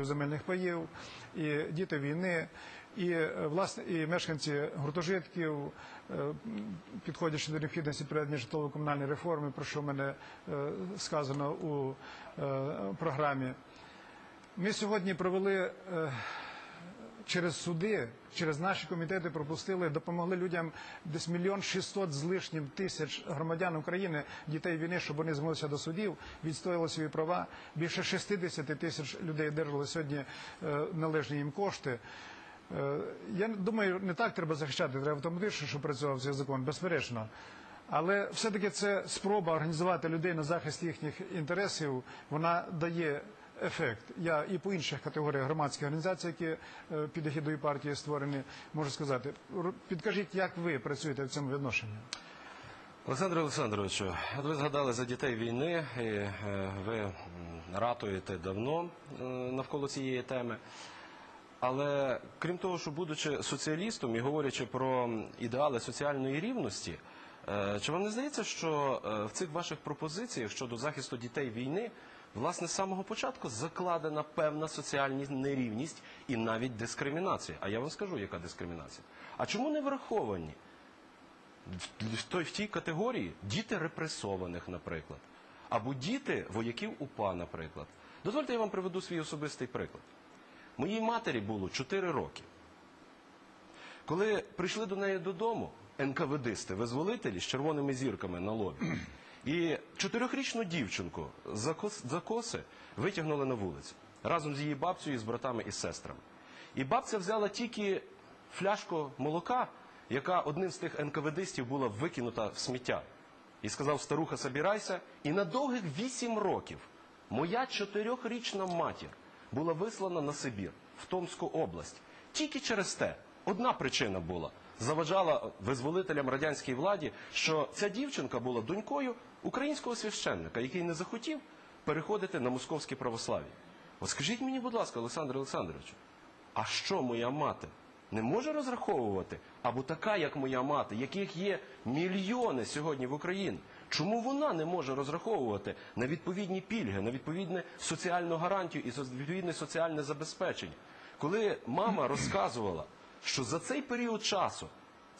земельних паїв, і діти війни, і е, власне і мешканці гуртожитків, е, підходячи до необхідності проведення житлово-комунальної реформи, про що в мене е, сказано у програмі. Ми сьогодні провели через суди, через наші комітети пропустили, допомогли людям десь мільйон шістсот з лишнім тисяч громадян України, дітей війни, щоб вони звернулися до судів, відстояли свої права. Більше 60 тисяч людей одержали сьогодні е, належні їм кошти. Е, Я думаю, не так треба захищати, треба автоматично, щоб працював цей закон, безперечно. Але все-таки це спроба організувати людей на захист їхніх інтересів, вона дає ефект. Я і по інших категоріях громадських організацій, які е, під егідою партії створені, можу сказати. Підкажіть, як ви працюєте в цьому відношенні? Олександре Олександровичу, ви згадали за дітей війни, і е, ви ратуєте давно е, навколо цієї теми. Але крім того, що будучи соціалістом і говорячи про ідеали соціальної рівності, чи вам не здається, що в цих ваших пропозиціях щодо захисту дітей війни, власне, з самого початку закладена певна соціальна нерівність і навіть дискримінація? А я вам скажу, яка дискримінація. А чому не враховані в- той- в тій категорії діти репресованих, наприклад, або діти вояків УПА, наприклад. Дозвольте, я вам приведу свій особистий приклад. Моїй матері було 4 роки. Коли прийшли до неї додому НКВДисти, визволителі з червоними зірками на лобі, і чотирьохрічну дівчинку за кос- за коси витягнули на вулицю разом з її бабцею, з братами і сестрами. І бабця взяла тільки фляжку молока, яка одним з тих НКВДистів була викинута в сміття. І сказав, старуха, собирайся. І на довгих вісім років моя чотирьохрічна матір була вислана на Сибір, в Томську область. Тільки через те. Одна причина була. Заважала визволителям радянській владі, що ця дівчинка була донькою українського священника, який не захотів переходити на московське православ'я. От скажіть мені, будь ласка, Олександр Олександровичу, а що моя мати не може розраховувати, або така, як моя мати, яких є мільйони сьогодні в Україні? Чому вона не може розраховувати на відповідні пільги, на відповідне соціальну гарантію і відповідне соціальне забезпечення? Коли мама розказувала, що за цей період часу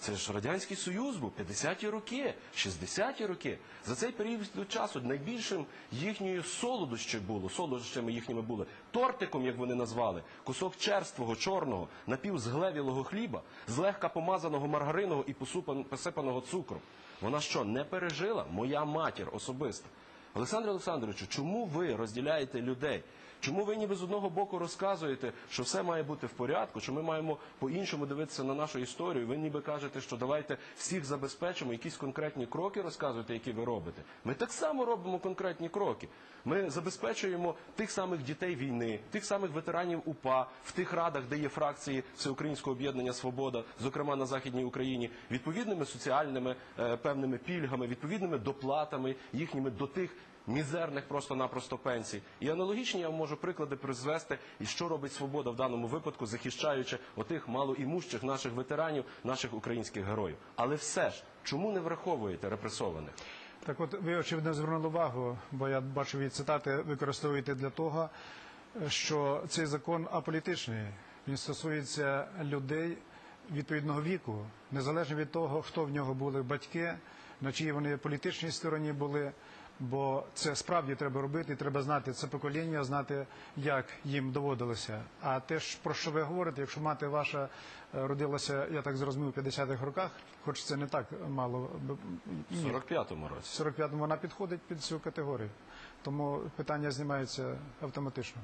це ж Радянський Союз був 50-ті роки, 60-ті роки. За цей період часу найбільшим їхньою солодощі було, солодощами їхніми були тортиком, як вони назвали, кусок черствого, чорного, напівзглевілого хліба, злегка помазаного маргариного і посипаного цукром. Вона що, не пережила? Моя матір особисто. Олександре Олександровичу, чому ви розділяєте людей? Чому ви ніби з одного боку розказуєте, що все має бути в порядку, що ми маємо по-іншому дивитися на нашу історію? Ви ніби кажете, що давайте всіх забезпечимо, якісь конкретні кроки розказуєте, які ви робите. Ми так само робимо конкретні кроки. Ми забезпечуємо тих самих дітей війни, тих самих ветеранів УПА в тих радах, де є фракції Всеукраїнського об'єднання Свобода, зокрема на Західній Україні, відповідними соціальними е, певними пільгами, відповідними доплатами їхніми до тих мізерних просто-напросто пенсій. І аналогічні я можу приклади призвести, і що робить свобода в даному випадку, захищаючи отих малоімущих наших ветеранів, наших українських героїв. Але все ж, чому не враховуєте репресованих? Так от ви очевидно звернули увагу, бо я бачу від цитати використовуєте для того, що цей закон аполітичний. Він стосується людей відповідного віку, незалежно від того, хто в нього були батьки, на чиїй вони політичній стороні були. Бо це справді треба робити, і треба знати це покоління, знати, як їм доводилося. А те, про що ви говорите, якщо мати ваша е, родилася, я так зрозумів, у 50-х роках, хоч це не так мало ні, 45-му році. в 45-му вона підходить під цю категорію. Тому питання знімається автоматично.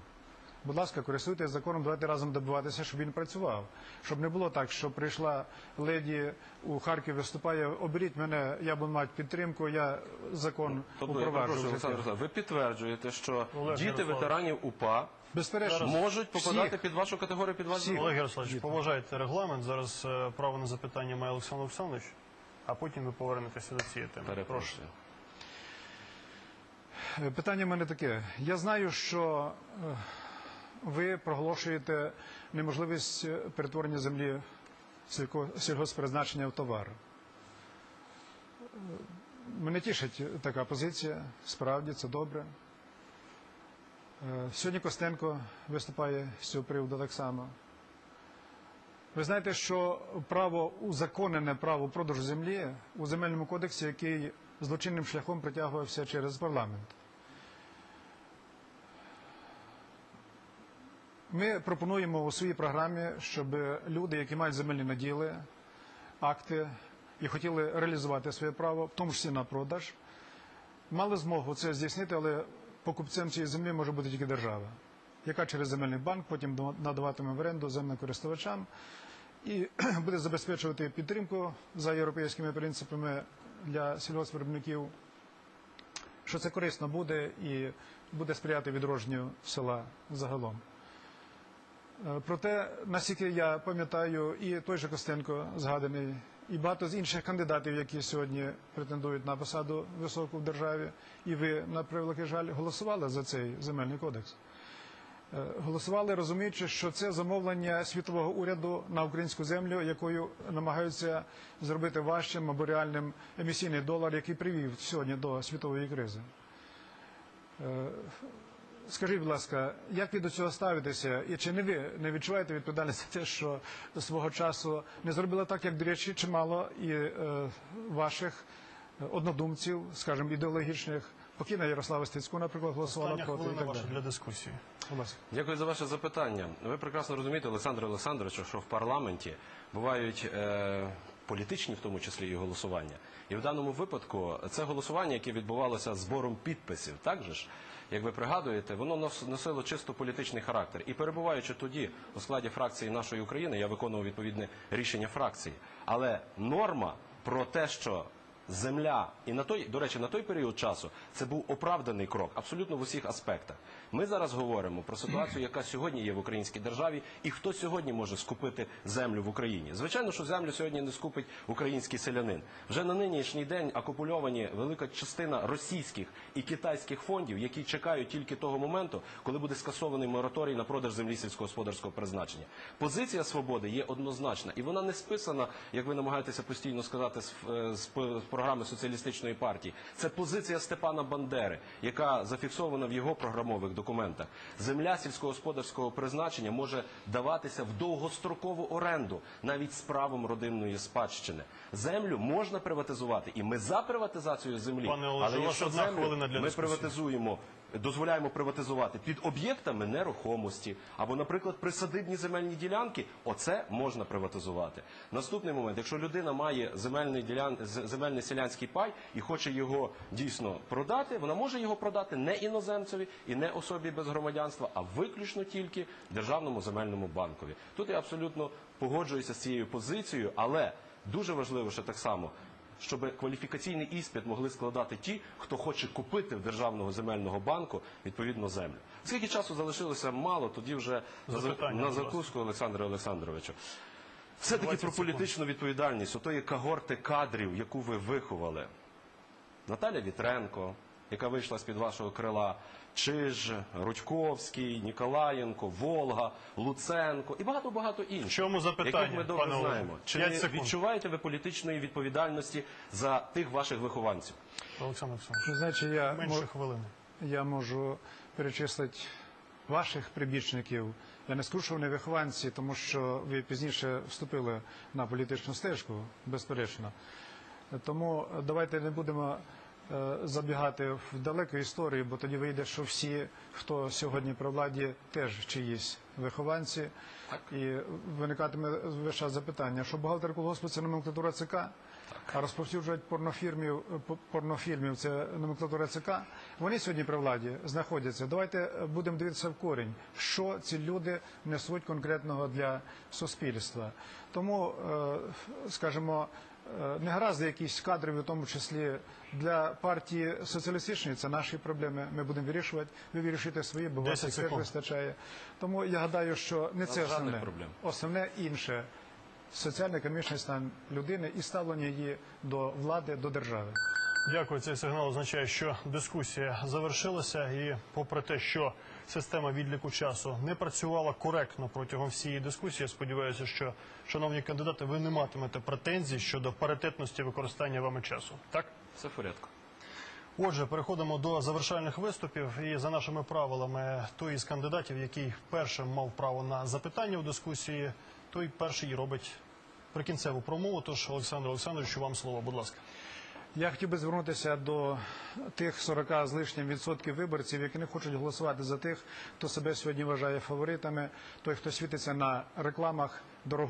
Будь ласка, користуйтесь законом, давайте разом добиватися, щоб він працював. Щоб не було так, що прийшла леді у Харків, виступає, оберіть мене, я буду мати підтримку, я закон Тобто, я перепрошую, упроваджу. Олександр. Олександрович, ви підтверджуєте, що Олег діти Ярославович. ветеранів УПА Безперечно, можуть попадати Всіх. під вашу категорію, під ваш Всіх. закон? Олег Ярославович, поважайте регламент. Зараз е, право на запитання має Олександр Олександрович, а потім ви повернетеся до цієї теми. Прошу. Перепрошую. Е, Питання в мене таке. Я знаю, що е, ви проголошуєте неможливість перетворення землі сільгоспризначення в товар. Мене тішить така позиція, справді це добре. Е, Сьогодні Костенко виступає з цього приводу так само. Ви знаєте, що право узаконене право продажу землі у земельному кодексі, який злочинним шляхом притягувався через парламент. Ми пропонуємо у своїй програмі, щоб люди, які мають земельні наділи, акти і хотіли реалізувати своє право, в тому числі на продаж, мали змогу це здійснити, але покупцем цієї землі може бути тільки держава, яка через земельний банк потім надаватиме в оренду земним користувачам і буде забезпечувати підтримку за європейськими принципами для сільгоспвиробників, що це корисно буде і буде сприяти відродженню села загалом. Е, Проте, наскільки я пам'ятаю, і той же Костенко згаданий, і багато з інших кандидатів, які сьогодні претендують на посаду високу в державі, і ви, на превеликий жаль, голосували за цей земельний кодекс. Е, Голосували, розуміючи, що це замовлення світового уряду на українську землю, якою намагаються зробити важчим або реальним емісійний долар, який привів сьогодні до світової кризи. Скажіть, будь ласка, як ви до цього ставитеся? І чи не ви не відчуваєте відповідальність за те, що свого часу не зробили так, як, до речі, чимало і е, ваших однодумців, скажімо, ідеологічних, покійна Ярослава Стецьку, наприклад, голосувала Остання проти і хвилина так ваша далі. для дискусії. Будь ласка. Дякую за ваше запитання. Ви прекрасно розумієте, Олександр Олександрович, що в парламенті бувають е, політичні, в тому числі і голосування. І в даному випадку це голосування, яке відбувалося збором підписів, так же ж? Як ви пригадуєте, воно нос- носило чисто політичний характер. І перебуваючи тоді у складі фракції нашої України, я виконував відповідне рішення фракції. Але норма про те, що земля, і на той, до речі, на той період часу це був оправданий крок абсолютно в усіх аспектах. Ми зараз говоримо про ситуацію, яка сьогодні є в українській державі, і хто сьогодні може скупити землю в Україні. Звичайно, що землю сьогодні не скупить український селянин. Вже на нинішній день акупульовані велика частина російських і китайських фондів, які чекають тільки того моменту, коли буде скасований мораторій на продаж землі сільськогосподарського призначення. Позиція свободи є однозначна, і вона не списана, як ви намагаєтеся постійно сказати з, е, з з програми соціалістичної партії. Це позиція Степана Бандери, яка зафіксована в його програмових документах. Земля сільськогосподарського призначення може даватися в довгострокову оренду, навіть з правом родинної спадщини. Землю можна приватизувати, і ми за приватизацію землі. Пане Олеже, але якщо одна землю хвилина для ми дискусії. приватизуємо дозволяємо приватизувати під об'єктами нерухомості або, наприклад, присадибні земельні ділянки, оце можна приватизувати. Наступний момент, якщо людина має земельний ділян... земельний селянський пай і хоче його дійсно продати, вона може його продати не іноземцеві і не особі без громадянства, а виключно тільки державному земельному банкові. Тут я абсолютно погоджуюся з цією позицією, але дуже важливо ще так само щоб кваліфікаційний іспит могли складати ті, хто хоче купити в державного земельного банку відповідно землю. Скільки часу залишилося мало, тоді вже на, Запитання, на закуску Олександра Олександровича. Все таки про політичну відповідальність отої когорти кадрів, яку ви виховали. Наталя Вітренко, яка вийшла з-під вашого крила, Чиж, Рудьковський, Ніколаєнко, Волга, Луценко і багато-багато інших. В чому запитання, яких ми добре пане знаємо. Чи П'ять не секунд. відчуваєте ви політичної відповідальності за тих ваших вихованців? Олександр Олександрович, Знаєте, я, менше хвилини. я можу перечислити ваших прибічників. Я не скажу, що вони вихованці, тому що ви пізніше вступили на політичну стежку, безперечно. Тому давайте не будемо забігати в далеку історію, бо тоді вийде, що всі, хто сьогодні при владі, теж чиїсь вихованці. І виникатиме час запитання, що бухгалтер колгоспу – це номенклатура ЦК, а розповсюджують порнофірмів, по- порнофільмів це номенклатура ЦК. Вони сьогодні при владі знаходяться. Давайте е, будемо дивитися в корінь, що ці люди несуть конкретного для суспільства. Тому, е, скажімо, е, негаразди якісь кадрові, в тому числі для партії соціалістичної, це наші проблеми. Ми будемо вирішувати. Ви вирішуєте свої, бо вас 10 їх вистачає. Тому я гадаю, що не це основне. Основне інше соціально-економічний стан людини і ставлення її до влади, до держави. Дякую. Цей сигнал означає, що дискусія завершилася, і попри те, що система відліку часу не працювала коректно протягом всієї дискусії, я сподіваюся, що шановні кандидати, ви не матимете претензій щодо паритетності використання вами часу. Так. Все в порядку. Отже, переходимо до завершальних виступів. І за нашими правилами, той із кандидатів, який першим мав право на запитання у дискусії, той перший робить прикінцеву промову. Тож, Олександр Олександровичу, вам слово, будь ласка. Я хотів би звернутися до тих 40 з лишнім відсотків виборців, які не хочуть голосувати за тих, хто себе сьогодні вважає фаворитами, той, хто світиться на рекламах дорого.